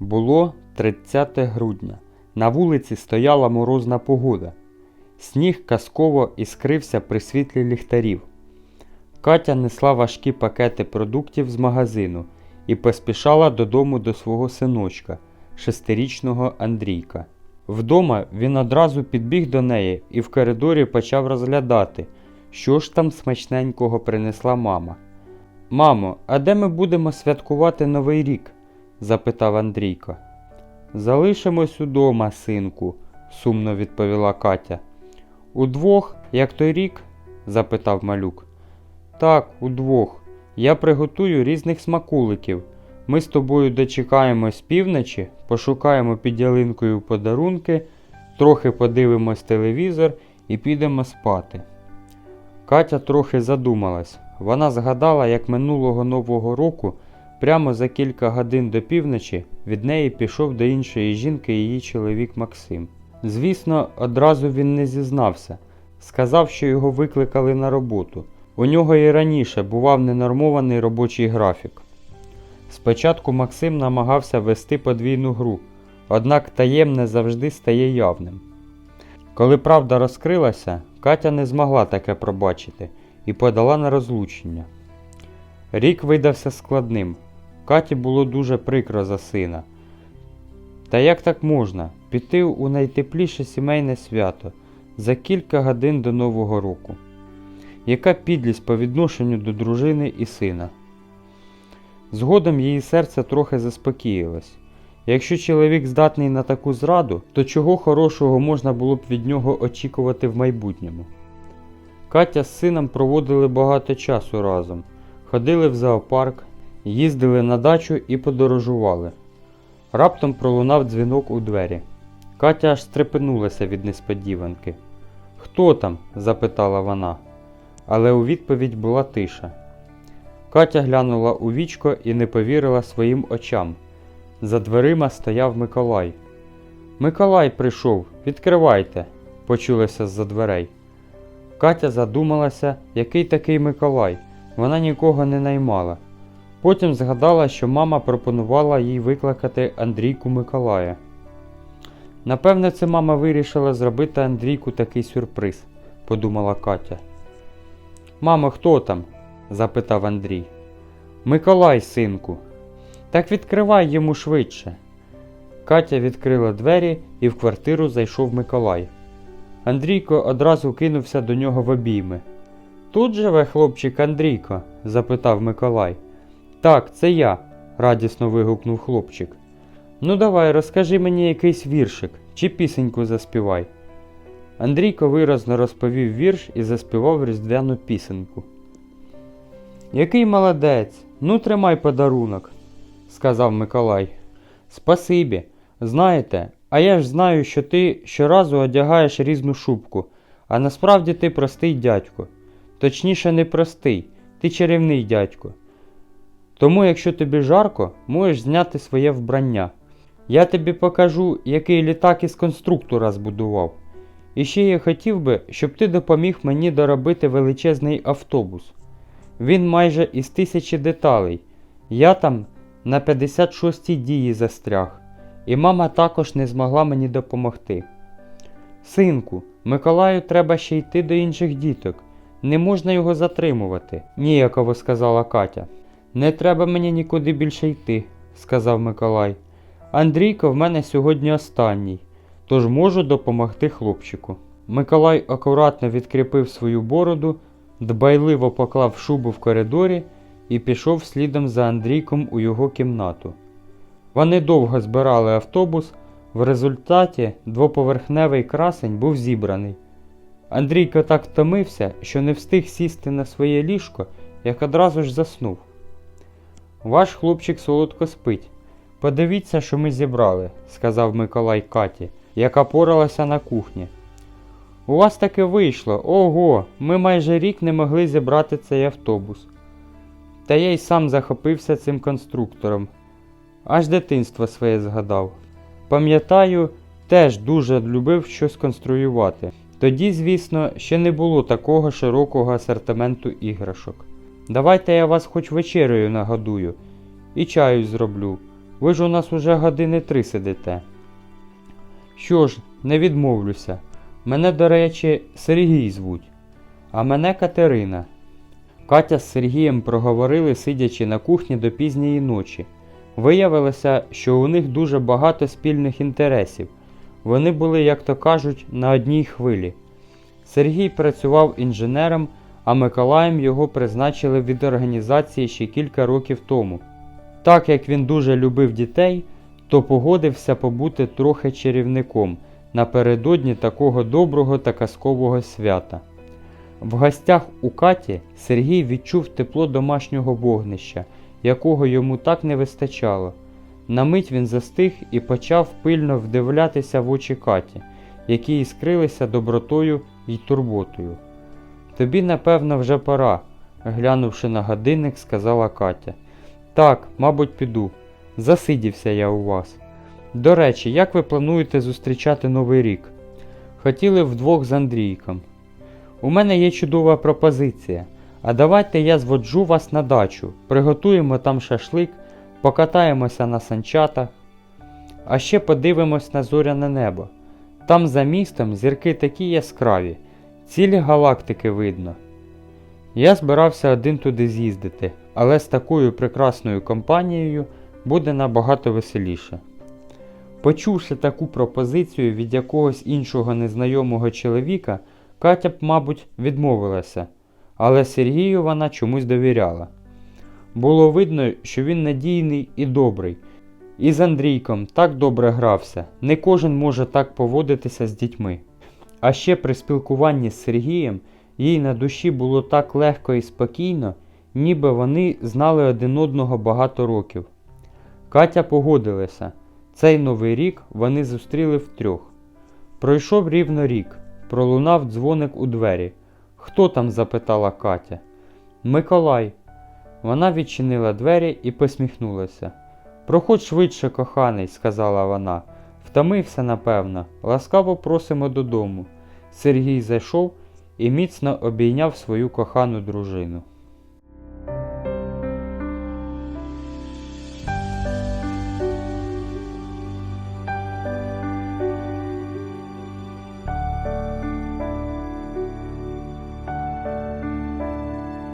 Було 30 грудня. На вулиці стояла морозна погода. Сніг казково іскрився при світлі ліхтарів. Катя несла важкі пакети продуктів з магазину і поспішала додому до свого синочка, шестирічного Андрійка. Вдома він одразу підбіг до неї і в коридорі почав розглядати, що ж там смачненького принесла мама. Мамо, а де ми будемо святкувати Новий рік? Запитав Андрійко. Залишимось удома, синку, сумно відповіла Катя. Удвох, як той рік? запитав малюк. Так, удвох. Я приготую різних смакуликів. Ми з тобою дочекаємось півночі, пошукаємо під ялинкою подарунки, трохи подивимось телевізор і підемо спати. Катя трохи задумалась. Вона згадала, як минулого Нового року, прямо за кілька годин до півночі, від неї пішов до іншої жінки її чоловік Максим. Звісно, одразу він не зізнався. Сказав, що його викликали на роботу. У нього і раніше бував ненормований робочий графік. Спочатку Максим намагався вести подвійну гру, однак таємне завжди стає явним. Коли правда розкрилася, Катя не змогла таке пробачити і подала на розлучення. Рік видався складним. Каті було дуже прикро за сина. Та як так можна піти у найтепліше сімейне свято за кілька годин до Нового року? Яка підлість по відношенню до дружини і сина? Згодом її серце трохи заспокоїлось. Якщо чоловік здатний на таку зраду, то чого хорошого можна було б від нього очікувати в майбутньому? Катя з сином проводили багато часу разом, ходили в зоопарк, їздили на дачу і подорожували. Раптом пролунав дзвінок у двері. Катя аж стрепенулася від несподіванки. Хто там? запитала вона, але у відповідь була тиша. Катя глянула у вічко і не повірила своїм очам. За дверима стояв Миколай. Миколай прийшов, відкривайте, почулося з-за дверей. Катя задумалася, який такий Миколай. Вона нікого не наймала. Потім згадала, що мама пропонувала їй викликати Андрійку Миколая. Напевне, це мама вирішила зробити Андрійку такий сюрприз, подумала Катя. Мамо, хто там? запитав Андрій. Миколай, синку. Так відкривай йому швидше. Катя відкрила двері і в квартиру зайшов Миколай. Андрійко одразу кинувся до нього в обійми. Тут живе хлопчик Андрійко? запитав Миколай. Так, це я, радісно вигукнув хлопчик. Ну давай, розкажи мені якийсь віршик чи пісеньку заспівай. Андрійко виразно розповів вірш і заспівав різдвяну пісеньку. Який молодець, ну тримай подарунок, сказав Миколай. Спасибі. Знаєте, а я ж знаю, що ти щоразу одягаєш різну шубку, а насправді ти простий дядько. Точніше, не простий, ти чарівний дядько. Тому, якщо тобі жарко, можеш зняти своє вбрання. Я тобі покажу, який літак із конструктора збудував. І ще я хотів би, щоб ти допоміг мені доробити величезний автобус. Він майже із тисячі деталей. Я там на 56-й дії застряг, і мама також не змогла мені допомогти. Синку, Миколаю треба ще йти до інших діток. Не можна його затримувати, ніяково сказала Катя. Не треба мені нікуди більше йти, сказав Миколай. Андрійко в мене сьогодні останній, тож можу допомогти хлопчику. Миколай акуратно відкріпив свою бороду, дбайливо поклав шубу в коридорі і пішов слідом за Андрійком у його кімнату. Вони довго збирали автобус, в результаті двоповерхневий красень був зібраний. Андрійко так втомився, що не встиг сісти на своє ліжко, як одразу ж заснув. Ваш хлопчик солодко спить. Подивіться, що ми зібрали, сказав Миколай Каті, яка поралася на кухні. У вас таки вийшло, ого, ми майже рік не могли зібрати цей автобус. Та я й сам захопився цим конструктором. Аж дитинство своє згадав. Пам'ятаю, теж дуже любив щось конструювати. Тоді, звісно, ще не було такого широкого асортименту іграшок. Давайте я вас хоч вечерею нагодую і чаю зроблю. Ви ж у нас уже години три сидите. Що ж, не відмовлюся. Мене, до речі, Сергій звуть, а мене Катерина. Катя з Сергієм проговорили, сидячи на кухні до пізньої ночі. Виявилося, що у них дуже багато спільних інтересів. Вони були, як то кажуть, на одній хвилі. Сергій працював інженером, а Миколаєм його призначили від організації ще кілька років тому. Так як він дуже любив дітей, то погодився побути трохи чарівником напередодні такого доброго та казкового свята. В гостях у Каті Сергій відчув тепло домашнього вогнища, якого йому так не вистачало. На мить він застиг і почав пильно вдивлятися в очі Каті, які іскрилися добротою й турботою. Тобі, напевно, вже пора, глянувши на годинник, сказала Катя. Так, мабуть, піду. Засидівся я у вас. До речі, як ви плануєте зустрічати Новий рік? Хотіли вдвох з Андрійком. У мене є чудова пропозиція. А давайте я зводжу вас на дачу, приготуємо там шашлик, покатаємося на санчатах, а ще подивимось на зоряне небо. Там за містом зірки такі яскраві, цілі галактики видно. Я збирався один туди з'їздити, але з такою прекрасною компанією буде набагато веселіше. Почувши таку пропозицію від якогось іншого незнайомого чоловіка, Катя б, мабуть, відмовилася, але Сергію вона чомусь довіряла. Було видно, що він надійний і добрий, і з Андрійком так добре грався, не кожен може так поводитися з дітьми. А ще при спілкуванні з Сергієм їй на душі було так легко і спокійно, ніби вони знали один одного багато років. Катя погодилася. Цей новий рік вони зустріли втрьох. Пройшов рівно рік, пролунав дзвоник у двері. Хто там? запитала Катя. Миколай. Вона відчинила двері і посміхнулася. Проходь швидше, коханий, сказала вона. Втомився, напевно. Ласкаво просимо додому. Сергій зайшов і міцно обійняв свою кохану дружину.